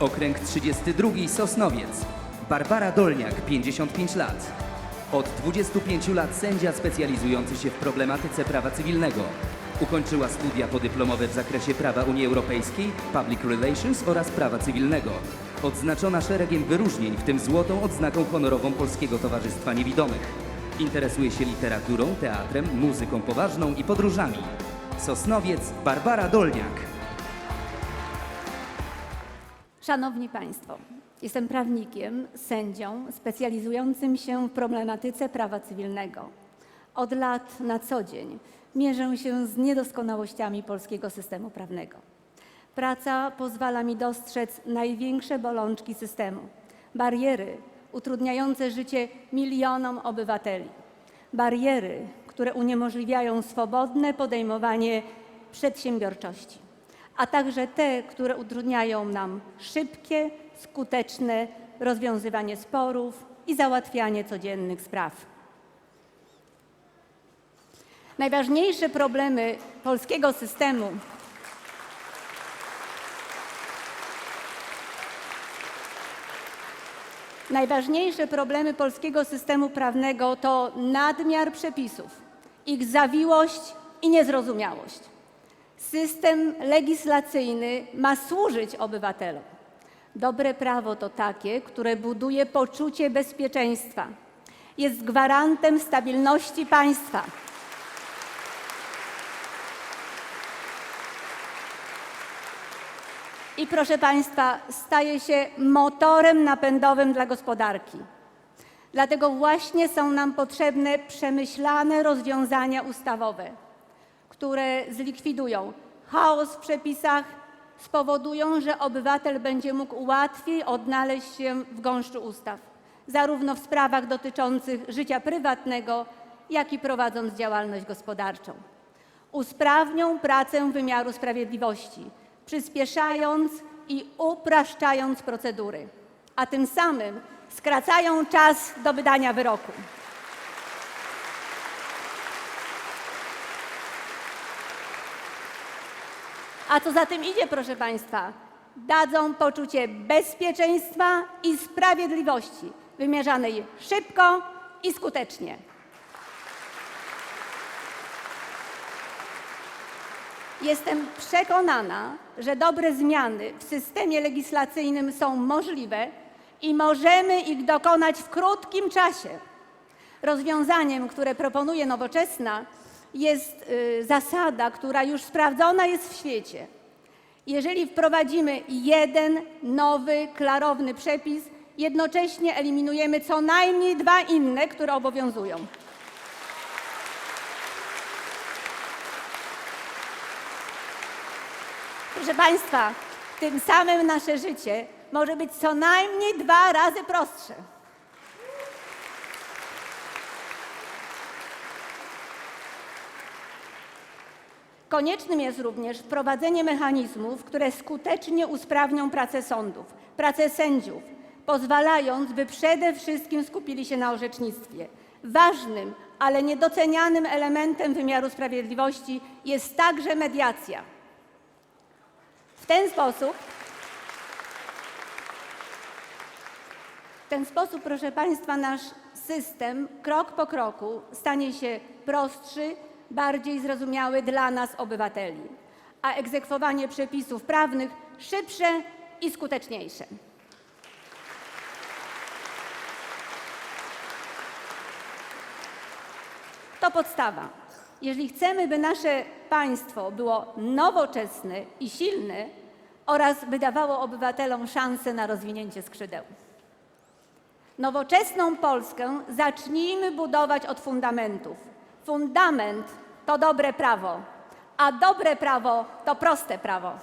Okręg 32 Sosnowiec. Barbara Dolniak, 55 lat. Od 25 lat sędzia specjalizujący się w problematyce prawa cywilnego. Ukończyła studia podyplomowe w zakresie prawa Unii Europejskiej, Public Relations oraz prawa cywilnego. Odznaczona szeregiem wyróżnień, w tym złotą odznaką honorową Polskiego Towarzystwa Niewidomych. Interesuje się literaturą, teatrem, muzyką poważną i podróżami. Sosnowiec Barbara Dolniak. Szanowni Państwo, jestem prawnikiem, sędzią specjalizującym się w problematyce prawa cywilnego. Od lat na co dzień mierzę się z niedoskonałościami polskiego systemu prawnego. Praca pozwala mi dostrzec największe bolączki systemu, bariery utrudniające życie milionom obywateli, bariery, które uniemożliwiają swobodne podejmowanie przedsiębiorczości a także te, które utrudniają nam szybkie, skuteczne rozwiązywanie sporów i załatwianie codziennych spraw. Najważniejsze problemy polskiego systemu Najważniejsze problemy polskiego systemu prawnego to nadmiar przepisów, ich zawiłość i niezrozumiałość. System legislacyjny ma służyć obywatelom. Dobre prawo to takie, które buduje poczucie bezpieczeństwa, jest gwarantem stabilności państwa. I proszę Państwa, staje się motorem napędowym dla gospodarki. Dlatego właśnie są nam potrzebne przemyślane rozwiązania ustawowe które zlikwidują chaos w przepisach, spowodują, że obywatel będzie mógł łatwiej odnaleźć się w gąszczu ustaw, zarówno w sprawach dotyczących życia prywatnego, jak i prowadząc działalność gospodarczą. Usprawnią pracę wymiaru sprawiedliwości, przyspieszając i upraszczając procedury, a tym samym skracają czas do wydania wyroku. A co za tym idzie, proszę Państwa, dadzą poczucie bezpieczeństwa i sprawiedliwości wymierzanej szybko i skutecznie. Jestem przekonana, że dobre zmiany w systemie legislacyjnym są możliwe i możemy ich dokonać w krótkim czasie. Rozwiązaniem, które proponuje Nowoczesna, jest y, zasada, która już sprawdzona jest w świecie. Jeżeli wprowadzimy jeden nowy, klarowny przepis, jednocześnie eliminujemy co najmniej dwa inne, które obowiązują. Proszę Państwa, tym samym nasze życie może być co najmniej dwa razy prostsze. Koniecznym jest również wprowadzenie mechanizmów, które skutecznie usprawnią pracę sądów, pracę sędziów, pozwalając, by przede wszystkim skupili się na orzecznictwie. Ważnym, ale niedocenianym elementem wymiaru sprawiedliwości jest także mediacja. W ten sposób W ten sposób, proszę Państwa, nasz system krok po kroku stanie się prostszy, bardziej zrozumiały dla nas, obywateli, a egzekwowanie przepisów prawnych szybsze i skuteczniejsze. To podstawa. Jeżeli chcemy, by nasze państwo było nowoczesne i silne oraz by dawało obywatelom szansę na rozwinięcie skrzydeł. Nowoczesną Polskę zacznijmy budować od fundamentów. Fundament to dobre prawo, a dobre prawo to proste prawo.